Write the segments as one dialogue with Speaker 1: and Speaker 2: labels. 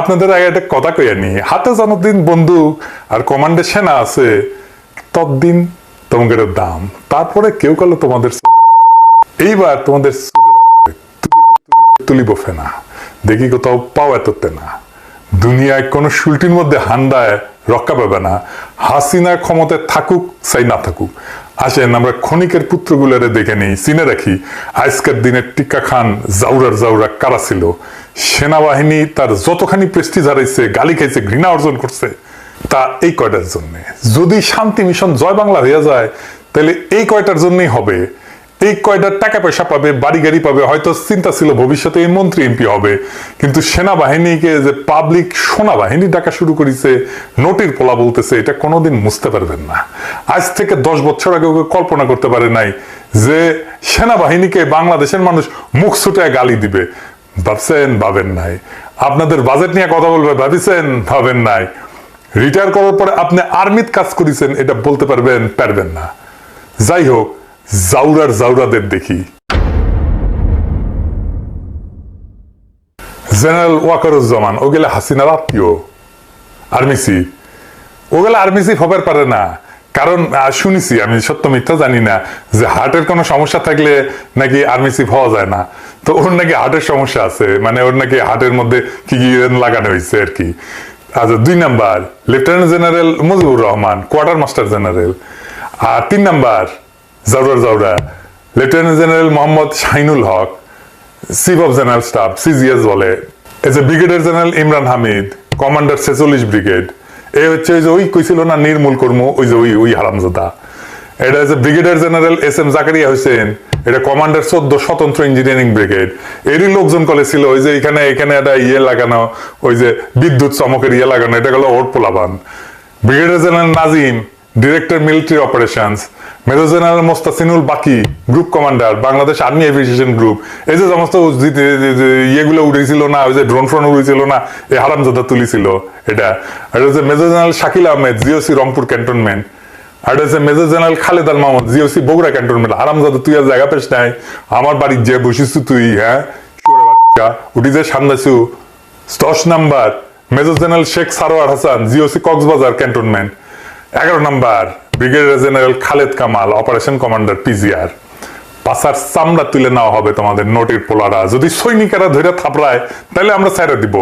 Speaker 1: আপনাদের আগে একটা কথা কইয়া নি। হাতে যতদিন বন্দুক আর কমান্ডে সেনা আছে, ততদিন তোমাদের দাম। তারপরে কেউ কালো তোমাদের এইবার তোমাদের তুলিব ফেনা। দেখি কোথাও পাও এততে না দুনিয়ায় কোনো শুলটির মধ্যে হান্ডায় রক্ষা পাবে না। হাসিনা ক্ষমতায় থাকুক, চাই না থাকুক। আসেন, আমরা ক্ষণিকের পুত্রগুলোরে দেখে নেই, চিনে রাখি। আজকের দিনের টিক্কা খান জাউরার জাউরা কারা ছিল? সেনাবাহিনী তার যতখানি প্রেস্টিজ হারাইছে, গালি খাইছে, ঘৃণা অর্জন করছে, তা এই কয়টার জন্য? যদি শান্তি মিশন জয় বাংলা হয়ে যায়, তাহলে এই কয়টার জন্যই হবে? এই কয়টা টাকা পয়সা পাবে বাড়ি গাড়ি পাবে, হয়তো চিন্তা ছিল ভবিষ্যতে এই মন্ত্রী এমপি হবে, কিন্তু সেনাবাহিনীকে যে পাবলিক সেনাবাহিনী ডাকা শুরু করেছে, নোটির পোলা বলতেছে, এটা কোনোদিন মুছতে পারবেন না। আজ থেকে দশ বছর আগে ওকে কল্পনা করতে পারে নাই যে সেনাবাহিনীকে বাংলাদেশের মানুষ মুখ ছুটায় গালি দিবে। ভাবছেন, ভাবেন নাই। আপনাদের বাজেট নিয়ে কথা বলবে, ভাবিছেন, ভাবেন নাই। রিটায়ার করার পরে আপনি আর্মিত কাজ করেছেন, এটা বলতে পারবেন পারবেন না। যাই হোক, জাউরার জাউরাদের দেখি। জেনারেল ওয়াকারুজ্জামান ওগুলা হাসিনার আত্মীয় আর্মি চিফ ওগুলা আর্মি চিফ হবার পারে না। কারণ শুনেছি, আমি সত্য মিথ্যা জানি না যে হার্টের কোনো সমস্যা থাকলে নাকি আর্মি চিফ হওয়া যায় না। তো ওর নাকি হার্টের সমস্যা আছে মানে ওর নাকি হার্টের মধ্যে কি কি লাগানো হয়েছে আর কি। আচ্ছা দুই number lieutenant general Mujibur Rahman quartermaster general আর তিন নাম্বার, জাউরার জাউরা lieutenant general Mohammad Shahinul Haque chief of general staff CGS বলে। As a brigadier general Imran Hamid commander ছেচল্লিশ ব্রিগেড এ হচ্ছে ওই যে ওই কইছিল না নির্মূল কর্ম, ওই যে ওই ওই হারামজাদা। এটা হচ্ছে brigadier general S M Zakaria Hossain এটা কমান্ডার চোদ্দ স্বতন্ত্র ইঞ্জিনিয়ারিং ব্রিগেড এরই লোকজন কলে ছিল, ওই যে এখানে এখানে একটা ইয়ে লাগানো, ওই যে বিদ্যুৎ চমকের ইয়ে লাগানো, এটা গেল ওর পোলাবান brigadier general Nazim director military operations major general Mostasinul বাকি group commander Bangladesh army aviation group এই যে সমস্ত ইয়েগুলো উঠেছিল না, ওই যে ড্রোন ফ্রোন উড়েছিল না, এই হারাম হারামজাদা তুলিছিল এটা। হচ্ছে major general Shakil Ahmed GOC Rangpur cantonment major general Khaled Al Mahmud GOC Bogura cantonment তুই আর জায়গা পেশ নাই, আমার বাড়ির যে তুই হ্যাঁ? উঠি যে সামনেছু। দশ number, major general Sheikh Sarwar Hasan GOC Cox's Bazar cantonment. এগারো number, brigadier general Khaled Kamal, operation commander PGR. পাশার চামড়া তুলে নেওয়া হবে তোমাদের নোটির পোলারা। যদি সৈনিকেরা ধরে থাপড়ায়, তাহলে আমরা ছেড়ে দিব।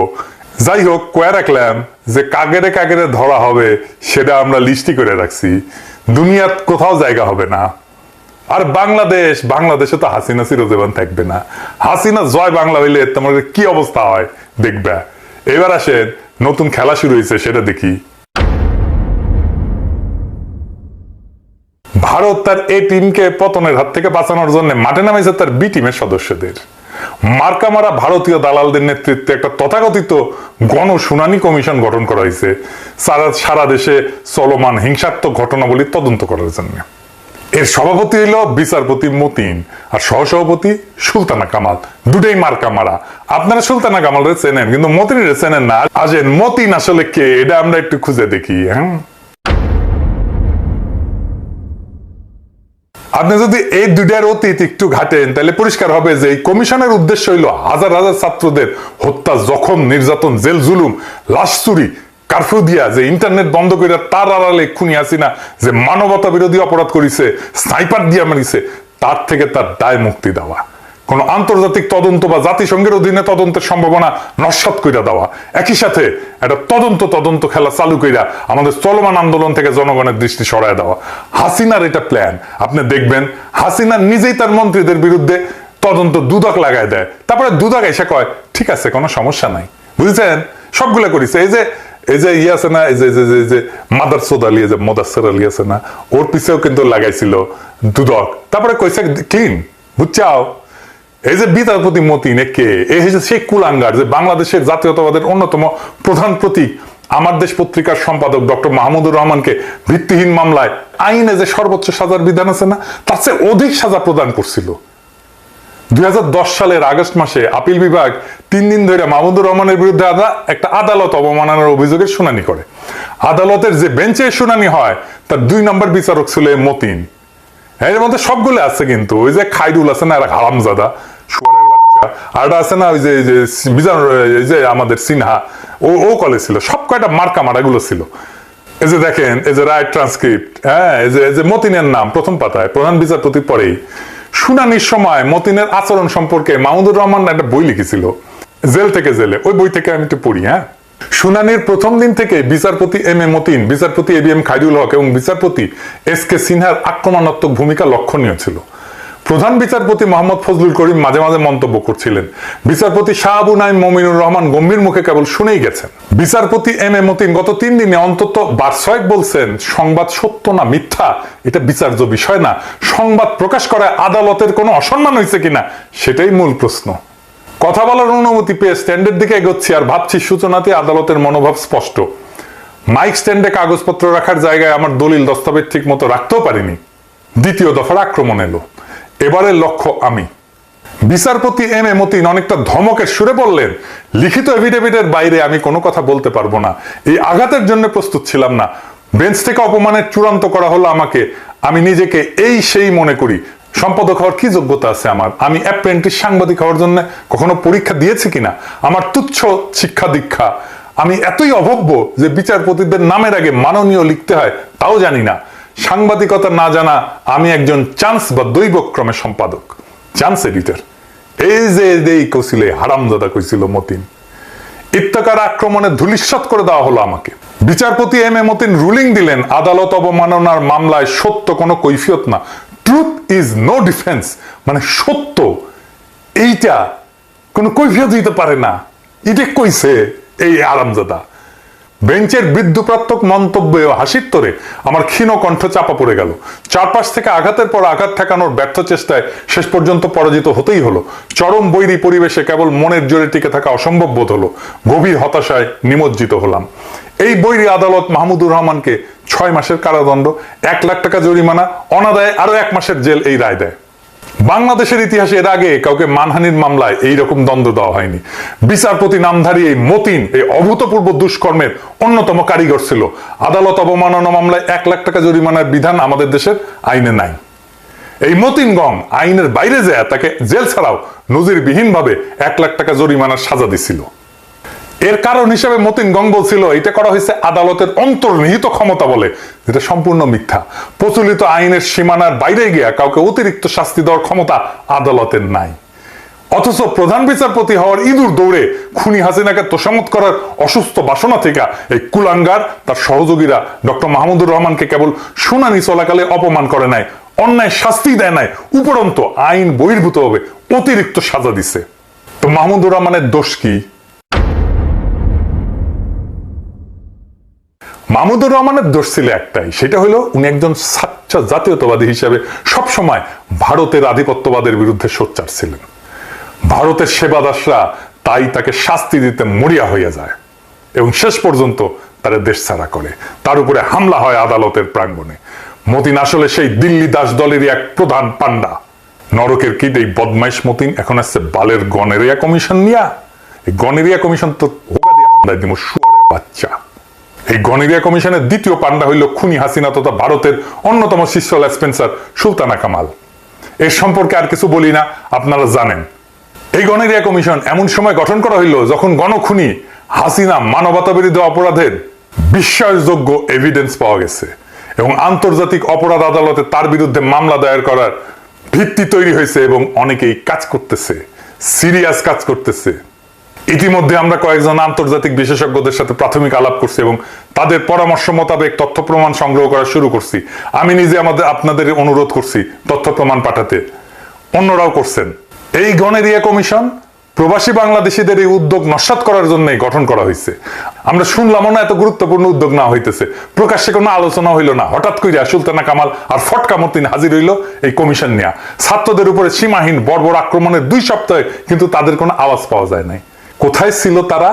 Speaker 1: যাই হোক, কয়ে রাখলাম যে কাগেরে কাগেরে ধরা হবে, সেটা আমরা লিস্টি করে রাখছি। দুনিয়াত কোথাও জায়গা হবে না। আর বাংলাদেশ, বাংলাদেশে তো হাসিনা চিরজীবন থাকবে না। হাসিনা জয় বাংলা হইলে তোমাদের কি অবস্থা হয় দেখবে। এবার আসেন, নতুন খেলা শুরু হয়েছে, সেটা দেখি। ভারত তার এ টিমকে পতনের হাত থেকে বাঁচানোর জন্য মাঠে নামেছে তার বি টিমের সদস্যদের। মার্কামারা ভারতীয় দালালদের নেতৃত্বে একটা তথাকথিত গণশুনানি কমিশন গঠন করা হয়েছে। সারা সারা দেশে চলমান হিংসাত্মক ঘটনাবলী তদন্ত করার জন্য। এর সভাপতি হইল বিচারপতি মতিন আর সহসভাপতি সুলতানা কামাল। দুটাই মার্কা মারা। আপনারা সুলতানা কামাল রে চেনেন, কিন্তু মতিন রে চেনেন না। আসেন মতিন আসলে কে, এটা আমরা একটু খুঁজে দেখি হ্যাঁ? আপনি যদি এই দুইটার অতীত একটু ঘাটেন, তাহলে পরিষ্কার হবে যে এই কমিশনের উদ্দেশ্য হইল হাজার হাজার ছাত্রদের হত্যা, জখম, নির্যাতন, জেল জুলুম, লাশ চুরি, কারফিউ দিয়া যে ইন্টারনেট বন্ধ করে তার আড়ালে খুনি আসিনা যে মানবতা বিরোধী অপরাধ করিছে, স্নাইপার দিয়া মারিছে, তার থেকে তার দায় মুক্তি দেওয়া। কোন আন্তর্জাতিক তদন্ত বা জাতিসংঘের অধীনে তদন্তের সম্ভাবনা নস্বাত কইরা দেওয়া। একই সাথে একটা তদন্ত তদন্ত খেলা চালু কইরা আমাদের চলমান আন্দোলন থেকে জনগণের দৃষ্টি সরায় দেওয়া। হাসিনার এটা প্ল্যান আপনি দেখবেন, হাসিনা নিজেই তার মন্ত্রীদের বিরুদ্ধে তদন্ত দুদক লাগায় দেয়। তারপরে দুদক এসে কয়, ঠিক আছে, কোনো সমস্যা নাই। বুঝেছেন? সবগুলা করিছে। এই যে এই যে ইয়ে আছে না, এই যে যে- যে- মাদার সোদ আলী যে মদাসর আলী আছে না, ওর পিছেও কিন্তু লাগাইছিল দুদক। তারপরে কইছে, ক্লিন, বুঝছাও? এই যে বিচারপতি মতিন কে এই হচ্ছে শেখ কুলাঙ্গার, যে বাংলাদেশের জাতীয়তাবাদের অন্যতম প্রধান প্রতীক, আমার দেশ পত্রিকার সম্পাদক ডক্টর মাহমুদুর রহমানকে ভিত্তিহীন মামলায় আইনে যে সর্বোচ্চ সাজার বিধান আছে না, তার চেয়ে অধিক সাজা প্রদান করছিল। দুই সালের আগস্ট মাসে আপিল বিভাগ তিন দিন ধরে মাহমুদুর রহমানের বিরুদ্ধে একটা আদালত অবমাননার অভিযোগের শুনানি করে। আদালতের যে বেঞ্চে শুনানি হয়, তার দুই নম্বর বিচারক ছিল মতিন। এর মধ্যে সবগুলো আছে কিন্তু, ওই যে খাইরুল আছে না, এরা হারামজাদা। আর আছে না ওই যে, এই যে আমাদের সিনহা, ও ও সব কয়টা মার্কা মারাগুলো ছিল। এই যে দেখেন, এই যে রাইট ট্রান্সক্রিপ্ট হ্যাঁ এই যে এই যে মতিনের নাম, প্রথম পাতায়, প্রধান বিচারপতি পরেই। শুনানির সময় মতিনের আচরণ সম্পর্কে মাহমুদুর রহমান একটা বই লিখেছিল। জেল থেকে জেলে, ওই বই থেকে আমি একটু পড়ি হ্যাঁ। শুনানির প্রথম দিন থেকে বিচারপতি এম এ মতিন, বিচারপতি A B M Khairul Haque এবং বিচারপতি এস কে সিনহার আক্রমণাত্মক ভূমিকা লক্ষণীয় ছিল। প্রধান বিচারপতি মোহাম্মদ ফজলুল করিম মাঝে মাঝে মন্তব্য করছিলেন। বিচারপতি শাহাবু নাইম মমিনুর রহমান গম্ভীর মুখে কেবল শুনেই গেছেন। বিচারপতি এম এ মতিন গত তিন দিনে অন্তত বারশয়েক বলছেন, সংবাদ সত্য না মিথ্যা? এটা বিচার্য বিষয় না। সংবাদ প্রকাশ করায় আদালতের কোনো অসম্মান হয়েছে কিনা? সেটাই মূল প্রশ্ন। কথা বলার অনুমতি পেয়ে স্ট্যান্ডের দিকে এগোচ্ছি আর ভাবছি সূচনাতে আদালতের মনোভাব স্পষ্ট। মাইক স্ট্যান্ডে কাগজপত্র রাখার জায়গায় আমার দলিল, দস্তাবেজ ঠিক মতো রাখতেও পারিনি। দ্বিতীয় দফার আক্রমণ এলো। এবারের লক্ষ্য আমি। বিচারপতি এম এ মতিন অনেকটা ধমকের সুরে বললেন, লিখিত এভিডেভিটের বাইরে আমি কোনো কথা বলতে পারব না। এই আঘাতের জন্য প্রস্তুত ছিলাম না। বেঞ্চ থেকে অপমানের চূড়ান্ত করা হলো আমাকে। আমি নিজেকে এই সেই মনে করি। সম্পাদক হওয়ার কি যোগ্যতা আছে আমার? আমি অ্যাপ্রেন্টিস সাংবাদিক হওয়ার জন্য কখনো পরীক্ষা দিয়েছি কিনা? আমার তুচ্ছ শিক্ষা দীক্ষা। আমি এতই অভব্য যে বিচারপতিদের নামের আগে মাননীয় লিখতে হয়, তাও জানি না। সাংবাদিকতা না জানা আমি একজন চান্স বা দৈবক্রমে সম্পাদক। Chance editor. এই যে, এই কইছিল হারামজাদা কইছিল মতিন। ইত্তাকার আক্রমণে ধুলিস্বাত করে দেওয়া হলো আমাকে। বিচারপতি এম এ মতিন রুলিং দিলেন, আদালত অবমাননার মামলায় সত্য কোনো কৈফিয়ত না। Truth is no defence. মানে সত্য। এইটা কোনো কৈফিয়ত দিতে পারে না। এটা কইছে এই আরামজাদা বেঞ্চের বৃদ্ধপ্রাত্মক মন্তব্যে হাসির তোরে আমার ক্ষীণ কণ্ঠ চাপা পড়ে গেল। চারপাশ থেকে আঘাতের পর আঘাত ঠেকানোর ব্যর্থ চেষ্টায় শেষ পর্যন্ত পরাজিত হতেই হলো। চরম বৈরী পরিবেশে কেবল মনের জোরে টিকে থাকা অসম্ভব বোধ হলো। গভীর হতাশায় নিমজ্জিত হলাম। এই বৈরী আদালত মাহমুদুর রহমানকে ছয় মাসের কারাদণ্ড, এক লাখ টাকা জরিমানা, অনাদায়ে আরও এক মাসের জেল এই রায় দেয়। বাংলাদেশের ইতিহাসে এর আগে কাউকে মানহানির মামলায় এই রকম দ্বন্দ্ব দেওয়া হয়নি। বিচারপতি নামধারী এই মতিন এই অভূতপূর্ব দুষ্কর্মের অন্যতম কারিগর ছিল। আদালত অবমাননা মামলায় এক লাখ টাকা জরিমানার বিধান আমাদের দেশের আইনে নাই। এই মতিন গং আইনের বাইরে যায় তাকে জেল ছাড়াও নজিরবিহীনভাবে এক লাখ টাকা জরিমানার সাজা দিছিল। এর কারণ হিসেবে মতিন গং বলছিল এটা করা হয়েছে আদালতের অন্তর্নিহিত ক্ষমতা বলে, যেটা সম্পূর্ণ মিথ্যা। প্রচলিত আইনের সীমানার বাইরে গিয়া কাউকে অতিরিক্ত শাস্তি দেওয়ার ক্ষমতা আদালতের নাই। অথচ প্রধান বিচারপতি হওয়ার ইঁদুর দৌড়ে খুনি হাসিনাকে তোষামত করার অসুস্থ বাসনা থেকে এই কুলাঙ্গার, তার সহযোগীরা ডক্টর মাহমুদুর রহমানকে কেবল শুনানি চলাকালে অপমান করে নাই, অন্যায় শাস্তি দেয় নাই, উপরন্ত আইন বহির্ভূত হবে, অতিরিক্ত সাজা দিছে। তো মাহমুদুর রহমানের দোষ কি? মাহমুদুর রহমানের দোষ ছিল একটাই, সেটা হলো উনি একজন সাচ্চা জাতীয়তাবাদী হিসেবে সবসময় ভারতের আধিপত্যবাদের বিরুদ্ধে সোচ্চার ছিলেন। ভারতের সেবাদাসরা তাই তাকে শাস্তি দিতে মরিয়া হইয়া যায় এবং শেষ পর্যন্ত তারা দেশ ছাড়া করে। তার উপরে হামলা হয় আদালতের প্রাঙ্গণে। মতিন আসলে সেই দিল্লি দাস দলেরই এক প্রধান পান্ডা নরকের কিট এই বদমাইশ মতিন এখন আসছে বালের গনেরিয়া কমিশন নিয়া। এই গনেরিয়া কমিশন তো হোগা দিয়ে হামলায় দিব, শুয়ারের বাচ্চা। এই গনেরিয়া কমিশনের দ্বিতীয় পান্ডা হইল খুনি হাসিনা তথা ভারতের অন্যতম শিষ্য স্পেন্সার সুলতানা কামাল। এর সম্পর্কে আর কিছু বলি না, আপনারা জানেন। এই গণেরিয়া কমিশন এমন সময় গঠন করা হইল যখন গণখুনি হাসিনা মানবতা বিরোধী অপরাধের বিশ্বাসযোগ্য এভিডেন্স পাওয়া গেছে এবং আন্তর্জাতিক অপরাধ আদালতে তার বিরুদ্ধে মামলা দায়ের করার ভিত্তি তৈরি হয়েছে এবং অনেকেই কাজ করতেছে সিরিয়াস কাজ করতেছে। ইতিমধ্যে আমরা কয়েকজন আন্তর্জাতিক বিশেষজ্ঞদের সাথে প্রাথমিক আলাপ করছি এবং তাদের পরামর্শ মোতাবেক তথ্য প্রমাণ সংগ্রহ করা শুরু করছি। আমি নিজে আমাদের আপনাদের অনুরোধ করছি তথ্য প্রমাণ পাঠাতে। অন্যরাও করছেন। এই গণেরিয়া কমিশন প্রবাসী বাংলাদেশিদের এই উদ্যোগ নস্বাত করার জন্য গঠন করা হয়েছে। আমরা শুনলাম না এত গুরুত্বপূর্ণ উদ্যোগ না হইতেছে। প্রকাশ্যে কোনো আলোচনা হইল না। হঠাৎ কইরা সুলতানা কামাল আর ফটকা মতিন হাজির হইল এই কমিশন নিয়ে। ছাত্রদের উপরে সীমাহীন বর্বর আক্রমণের দুই সপ্তাহে কিন্তু তাদের কোনো আওয়াজ পাওয়া যায় নাই। কোথায় ছিল তারা?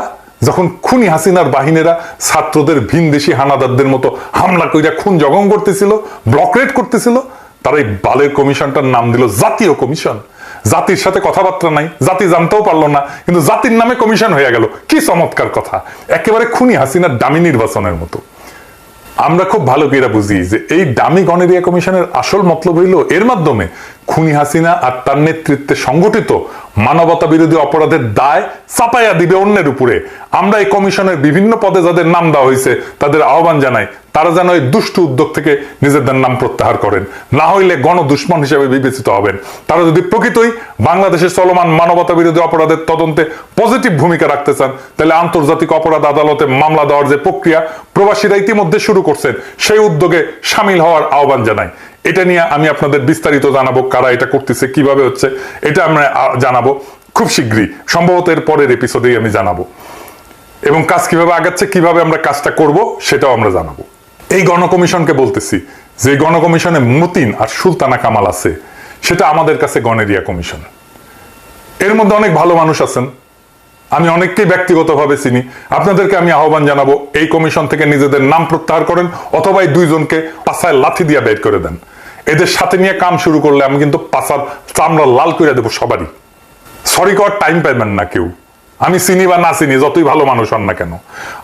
Speaker 1: যখন খুনি হাসিনার বাহিনীরা ছাত্রদের ভিনদেশি হানাদারদের মতো হামলা কইরা খুন জগম করতেছিল ব্লক রেড করতেছিল, তারা এই বালের কমিশনটার নাম দিল জাতীয় কমিশন। জাতির সাথে কথাবার্তা নাই, জাতি জানতেও পারল না, কিন্তু জাতির নামে কমিশন হয়ে গেল। কি চমৎকার কথা! একেবারে খুনি হাসিনার দামি নির্বাচনের মতো। আমরা খুব ভালো করে বুঝি যে এই দামি গণেরিয়া কমিশনের আসল মতলব হইল এর মাধ্যমে খুনি হাসিনা আর তার নেতৃত্বে সংগঠিত মানবতা বিরোধী অপরাধের দায় চাপাইয়া দিবে অন্যের উপরে। আমরা এই কমিশনের বিভিন্ন পদে যাদের নাম দেওয়া হয়েছে, তাদের আহ্বান জানাই, তারা যেন এই দুষ্ট উদ্যোগ থেকে নিজেদের নাম প্রত্যাহার করেন। না হইলে গণ দুশ্মন হিসেবে বিবেচিত হবেন। তারা যদি প্রকৃতই বাংলাদেশের চলমান মানবতা বিরোধী অপরাধের তদন্তে পজিটিভ ভূমিকা রাখতে চান, তাহলে আন্তর্জাতিক অপরাধ আদালতে মামলা দেওয়ার যে প্রক্রিয়া প্রবাসীরা ইতিমধ্যে শুরু করছেন, সেই উদ্যোগে সামিল হওয়ার আহ্বান জানাই। এটা নিয়ে আমি আপনাদের বিস্তারিত জানাব কারা এটা করতেছে, কীভাবে হচ্ছে, এটা আমরা জানাব খুব শীঘ্রই। সম্ভবত এর পরের এপিসোডেই আমি জানাব। এবং কাজ কীভাবে আগাচ্ছে, কীভাবে আমরা কাজটা করব, সেটাও আমরা জানাব। এই গণকমিশনকে বলতেছি, যে গণকমিশনে মতিন আর সুলতানা কামাল আছে, সেটা আমাদের কাছে গণেরিয়া কমিশন। এর মধ্যে অনেক ভালো মানুষ আছেন আমি অনেককেই ব্যক্তিগতভাবে চিনি। আপনাদেরকে আমি আহ্বান জানাব, এই কমিশন থেকে নিজেদের নাম প্রত্যাহার করেন অথবা এই দুইজনকে পাশায় লাথি দিয়ে বের করে দেন। এদের সাথে নিয়ে কাম শুরু করলে আমি কিন্তু পাশার চামড়া লাল করে দেবো সবারই। সরি কর টাইম পাইবেন না কেউ। আমি চিনি বা না চিনি, যতই ভালো মানুষ হন না কেন।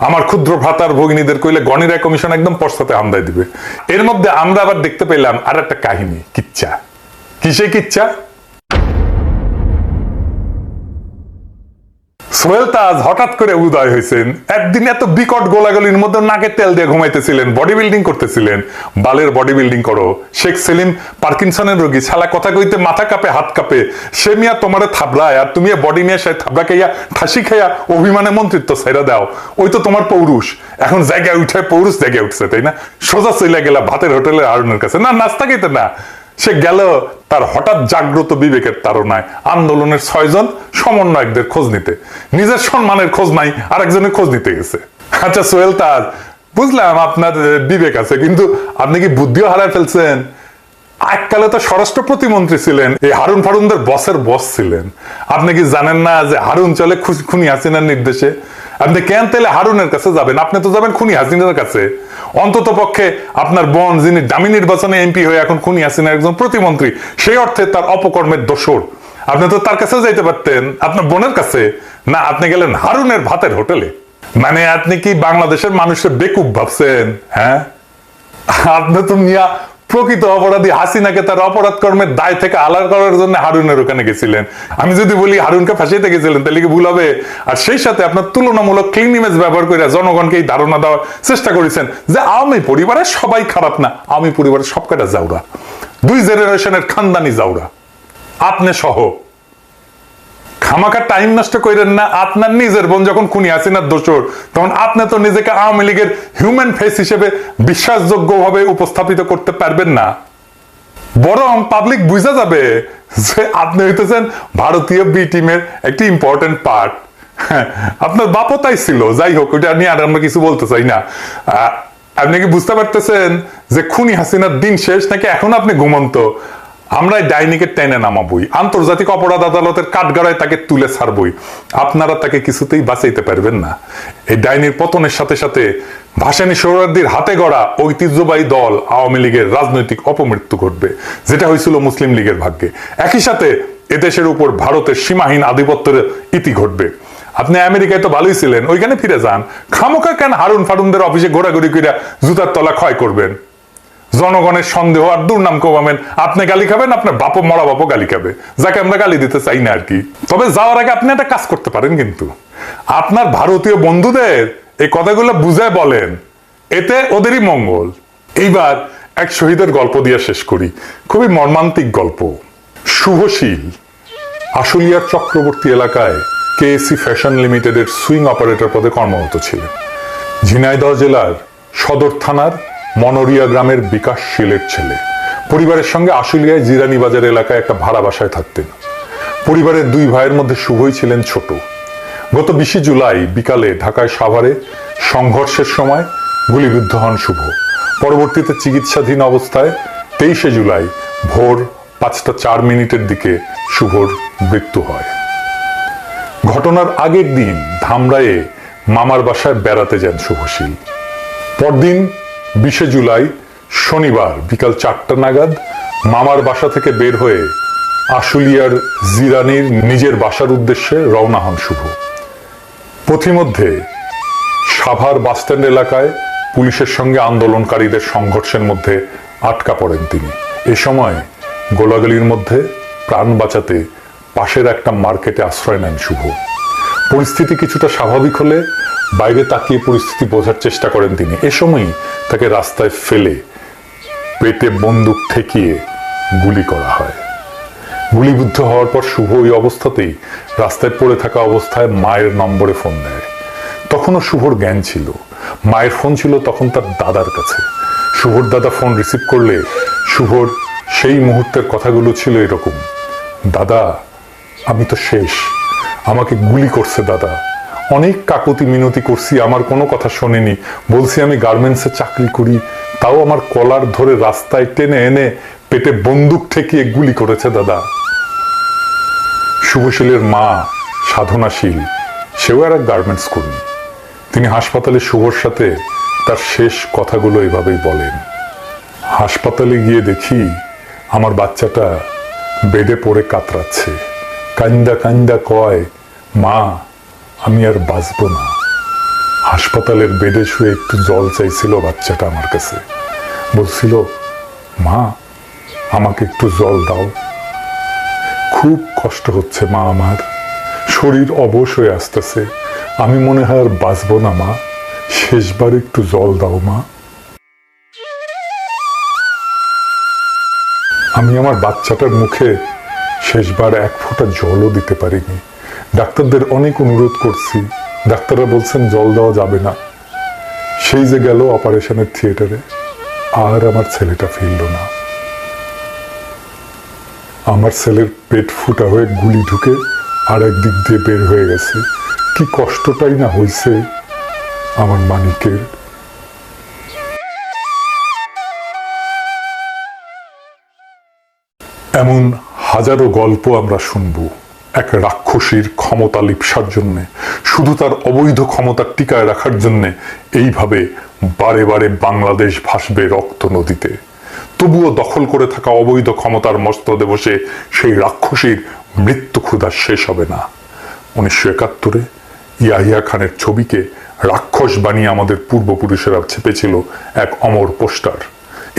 Speaker 1: আমার ক্ষুদ্র ভ্রাতার ভগিনীদের কইলে গণিরা কমিশন একদম পশ্চাতে হামদায় দিবে। এর মধ্যে আমরা আবার দেখতে পেলাম আর একটা কাহিনী, কিচ্ছা। কিসে কিচ্ছা? সোহেল তাজ হঠাৎ করে উদয় হয়েছেন। একদিন এত বিকট গোলাগুলির মধ্যে নাকে তেল দিয়ে ঘুমাইতেছিলেন বডি বিল্ডিং করতেছিলেন। বালের বডি বিল্ডিং করো। শেখ সেলিম পার্কিনসনের রোগী ছালা কথা কইতে মাথা কাঁপে, হাত কাঁপে। সে মিয়া তোমার থাবড়ায় আর তুমি বডি নিয়ে সে থাবড়া খাইয়া ঠাসি খাইয়া অভিমানে মন্ত্রিত্ব ছেড়ে দাও। ওই তো তোমার পৌরুষ। এখন জায়গায় উঠে পৌরুষ জায়গায় উঠছে, তাই না? সোজা চলে গেলা ভাতের হোটেলের আরুণের কাছে। না, নাস্তা খাইতে না। সে গেল তার হঠাৎ জাগ্রত বিবেকের তারণায় আন্দোলনের ছয়জন সমন্বয়কদের খোঁজ নিতে। নিজের সম্মানের খোঁজ নাই, আরেকজনের খোঁজ নিতে গেছে। আচ্ছা সোহেল তাজ বুঝলাম আপনার বিবেক আছে, কিন্তু আপনি কি বুদ্ধিও হারায় ফেলছেন? এককালে তো স্বরাষ্ট্র প্রতিমন্ত্রী ছিলেন, এই হারুন ফারুনদের বসের বস ছিলেন। আপনি কি জানেন না যে হারুন চলে খু- খুনি হাসিনার নির্দেশে? আপনি কেন তাহলে হারুনের কাছে যাবেন? আপনি তো যাবেন খুনি হাসিনার কাছে। অন্তত পক্ষে আপনার বোন, যিনি দামি নির্বাচনে এমপি হয়ে এখন খুনি হাসিনার একজন প্রতিমন্ত্রী, সেই অর্থে তার অপকর্মের দোষর আপনি তো তার কাছে যাইতে পারতেন, আপনার বোনের কাছে। না, আপনি গেলেন হারুনের ভাতের হোটেলে। মানে আপনি কি বাংলাদেশের মানুষের বেকুব ভাবছেন হ্যাঁ? আপনি তো মিয়া প্রকৃত অপরাধী হাসিনাকে তার অপরাধ কর্মের দায় থেকে আলার করার জন্য হারুনের ওখানে গেছিলেন। আমি যদি বলি হারুনকে ফাঁসিতে গেছিলেন, তাহলে কি ভুল হবে? আর সেই সাথে আপনার তুলনামূলক ক্লিন ইমেজ ব্যবহার করে জনগণকে এই ধারণা দেওয়ার চেষ্টা করেছেন যে আমি পরিবারের সবাই খারাপ না আমি পরিবারের সবকটা যাওরা দুই জেনারেশনের খানদানি যাওরা আপনি সহ। খামাকা টাইম নষ্ট করেন না, আপনার নিজের বোন যখন খুনি, হাসিনার দোষর, তখন আপনি তো নিজেকে আওয়ামী লীগের হিউম্যান ফেস হিসেবে বিশ্বাসযোগ্য ভাবে উপস্থাপিত করতে পারবেন না। বরং পাবলিক বুঝা যাবে যে আপনি হইতেছেন ভারতীয় বি টিমের একটি ইম্পর্টেন্ট পার্ট আপনার বাপও তাই ছিল, যাই হোক, ওইটা নিয়ে আর আমরা কিছু বলতে চাই না। আপনি কি বুঝতে পারতেছেন যে খুনি হাসিনার দিন শেষ নাকি এখন আপনি ঘুমন্ত? আমরা এই ডাইনিকে টেনে নামাবই। আন্তর্জাতিক অপরাধ আদালতের কাঠগড়ায় তাকে তুলে ছাড়বই। আপনারা তাকে কিছুতেই বাঁচাইতে পারবেন না। এই ডাইনির পতনের সাথে সাথে ভাসানী সৌরার্দির হাতে গড়া ঐতিহ্যবাহী দল আওয়ামী লীগের রাজনৈতিক অপমৃত্যু ঘটবে, যেটা হয়েছিল মুসলিম লীগের ভাগ্যে। একই সাথে এদেশের উপর ভারতের সীমাহীন আধিপত্যের ইতি ঘটবে। আপনি আমেরিকায় তো ভালোই ছিলেন, ওইখানে ফিরে যান। খামোকা কেন হারুন ফারুনদের অফিসে ঘোরাঘুরি করে জুতার তলা ক্ষয় করবেন? জনগণের সন্দেহ আর দুর্নাম কমাবেন। আপনি গালি খাবেন, আপনার বাপও মরা বাপও গালি খাবে। যাকে আমরা গালি দিতে চাই না আর কি। তবে যাওয়ার আগে আপনি একটা কাজ করতে পারেন কিন্তু। আপনার ভারতীয় বন্ধুদের এই কথাগুলো বুঝায় বলেন। এতে ওদেরই মঙ্গল। এইবার এক শহীদের গল্প দিয়ে শেষ করি। খুবই মর্মান্তিক গল্প। শুভশীল আশুলিয়ার চক্রবর্তী এলাকায় কেএসি ফ্যাশন লিমিটেডের সুইং অপারেটর পদে কর্মরত ছিলেন। ঝিনাইদহ জেলার সদর থানার মনোরিয়া গ্রামের বিকাশ শীলের ছেলে। পরিবারের সঙ্গে আশুলিয়ায় জিরানি বাজার এলাকায় একটা ভাড়া বাসায় থাকতেন। পরিবারের দুই ভাইয়ের মধ্যে শুভই ছিলেন ছোট। গত বিশে জুলাই বিকালে ঢাকায় সাভারে সংঘর্ষের সময় গুলিবিদ্ধ হন শুভ। পরবর্তীতে চিকিৎসাধীন অবস্থায় তেইশে জুলাই ভোর পাঁচটা চার মিনিটের দিকে শুভর মৃত্যু হয়। ঘটনার আগের দিন ধামরায়ে মামার বাসায় বেড়াতে যান শুভশীল পরদিন বিশে জুলাই, শনিবার, বিকাল চারটা নাগাদ মামার বাসা থেকে বের হয়ে আশুলিয়ার জিরানির নিজের বাসার উদ্দেশ্যে রওনা হন শুভ। পথিমধ্যে সাভার বাসস্ট্যান্ড এলাকায় পুলিশের সঙ্গে আন্দোলনকারীদের সংঘর্ষের মধ্যে আটকা পড়েন তিনি। এ সময় গোলাগুলির মধ্যে প্রাণ বাঁচাতে পাশের একটা মার্কেটে আশ্রয় নেন শুভ। পরিস্থিতি কিছুটা স্বাভাবিক হলে বাইরে তাকিয়ে পরিস্থিতি বোঝার চেষ্টা করেন তিনি। এ সময়ই তাকে রাস্তায় ফেলে পেটে বন্দুক ঠেকিয়ে গুলি করা হয়। গুলিবিদ্ধ হওয়ার পর শুভ ওই অবস্থাতেই রাস্তায় পড়ে থাকা অবস্থায় মায়ের নম্বরে ফোন দেয়। তখনও শুভর জ্ঞান ছিল। মায়ের ফোন ছিল তখন তার দাদার কাছে। শুভর দাদা ফোন রিসিভ করলে শুভর সেই মুহূর্তের কথাগুলো ছিল এরকম, দাদা, আমি তো শেষ। আমাকে গুলি করছে, দাদা। অনেক কাকুতি মিনতি করছি, আমার কোনো কথা শোনেনি। বলছি, আমি গার্মেন্টসে চাকরি করি, তাও আমার কলার ধরে রাস্তায় টেনে এনে পেটে বন্দুক ঠেকিয়ে গুলি করেছে, দাদা। শুভশীলের মা সাধনাশীল, সেও আর এক গার্মেন্টস কর্মী। তিনি হাসপাতালে শুভর সাথে তার শেষ কথাগুলো এভাবেই বলেন। হাসপাতালে গিয়ে দেখি আমার বাচ্চাটা বেডে পড়ে কাতরাচ্ছে। কান্দা কান্দা কয় মা, আমি আর বাঁচব না। হাসপাতালের বেডে শুয়ে একটু জল চাইছিল বাচ্চাটা আমার কাছে। বলছিল, মা, আমাকে একটু জল দাও। খুব কষ্ট হচ্ছে মা আমার। শরীর অবশ হয়ে আসতেছে। আমি মনে হয় আর বাঁচব না, মা। শেষবার একটু জল দাও, মা। আমি আমার বাচ্চাটার মুখে শেষবার এক ফোঁটা জলও দিতে পারিনি। ডাক্তারদের অনেক অনুরোধ করছি। ডাক্তাররা বলছেন জল দেওয়া যাবে না। সেই যে গেল অপারেশনের থিয়েটারে, আর আমার ছেলেটা ফিরল না। আমার ছেলের পেট ফুটা হয়ে গুলি ঢুকে আর একদিক দিয়ে বের হয়ে গেছে। কি কষ্টটাই না হয়েছে আমার মানিকের। এমন হাজারো গল্প আমরা শুনব। এক রাক্ষসীর ক্ষমতা লিপসার জন্যে, শুধু তার অবৈধ ক্ষমতা টিকায় রাখার জন্যে এইভাবে বারে বারে বাংলাদেশ ভাসবে রক্ত নদীতে। তবুও দখল করে থাকা অবৈধ ক্ষমতার মস্তদে বসে সেই রাক্ষসীর মৃত্যু ক্ষুধা শেষ হবে না। উনিশশো একাত্তরে ইয়াহিয়া খানের ছবিকে রাক্ষস বানিয়ে আমাদের পূর্বপুরুষেরা চেপেছিল এক অমর পোস্টার।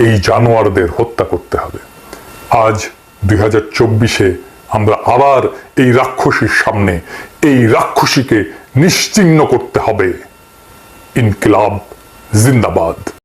Speaker 1: এই জানোয়ারদের হত্যা করতে হবে। আজ দুই হাজার চব্বিশে আমরা আবার এই রাক্ষসীর সামনে এই রাক্ষসীকে নিশ্চিহ্ন করতে হবে। ইনকিলাব জিন্দাবাদ।